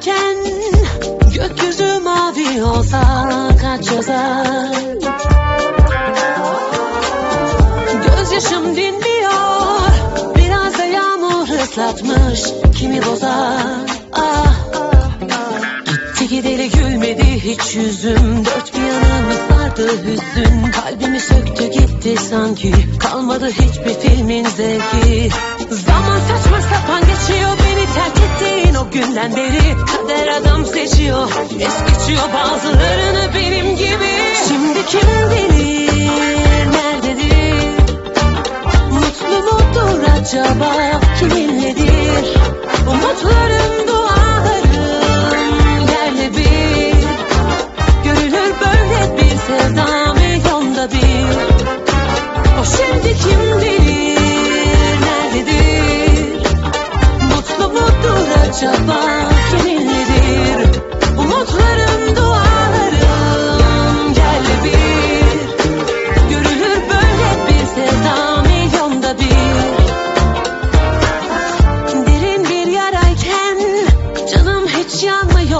giderken Gökyüzü mavi olsa kaç yazar? Gözyaşım dinmiyor Biraz da yağmur ıslatmış Kimi bozar? Ah Gitti gideli gülmedi hiç yüzüm. Dört bir yanımı sardı hüzün. Kalbimi söktü gitti sanki. Kalmadı hiçbir filmin zevki. O günden beri Kader adam seçiyor. Es geçiyor bazılarını benim gibi. Şimdi kim bilir nerededir? Mutlu mudur acaba? Kiminledir Umutlarım dualarım yerle bir. Görülür böyle bir sevda milyonda bir. O şimdi kim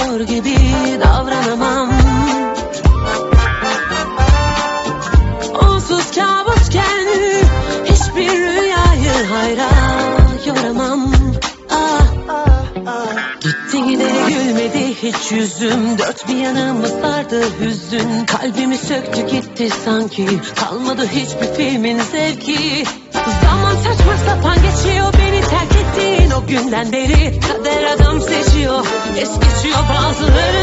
yanmıyor gibi davranamam. Onsuz kabusken Hiçbir rüyayı hayra yoramam. Ah. Gitti gideri gülmedi hiç yüzüm. Dört bir yanımı sardı hüzün. Kalbimi söktü gitti sanki. Kalmadı hiçbir filmin zevki. Zaman saçma sapan geçiyor Beni terk ettiğin o günden beri. Kader Es geçiyor bazılarını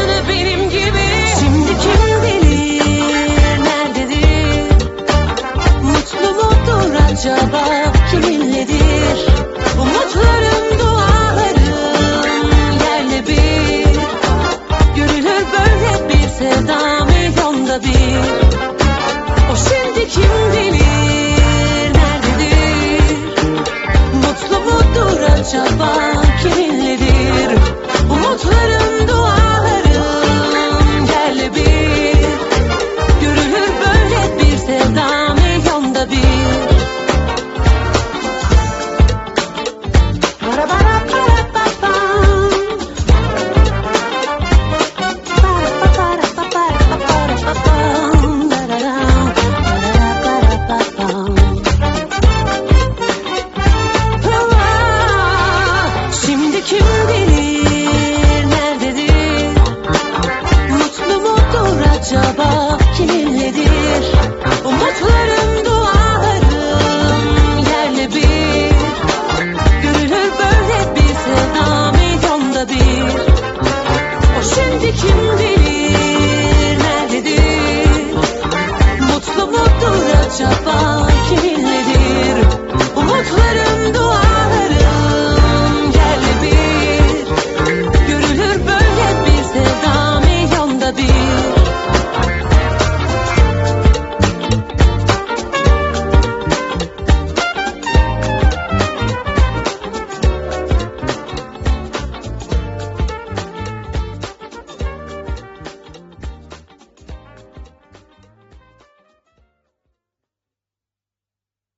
Şimdi kim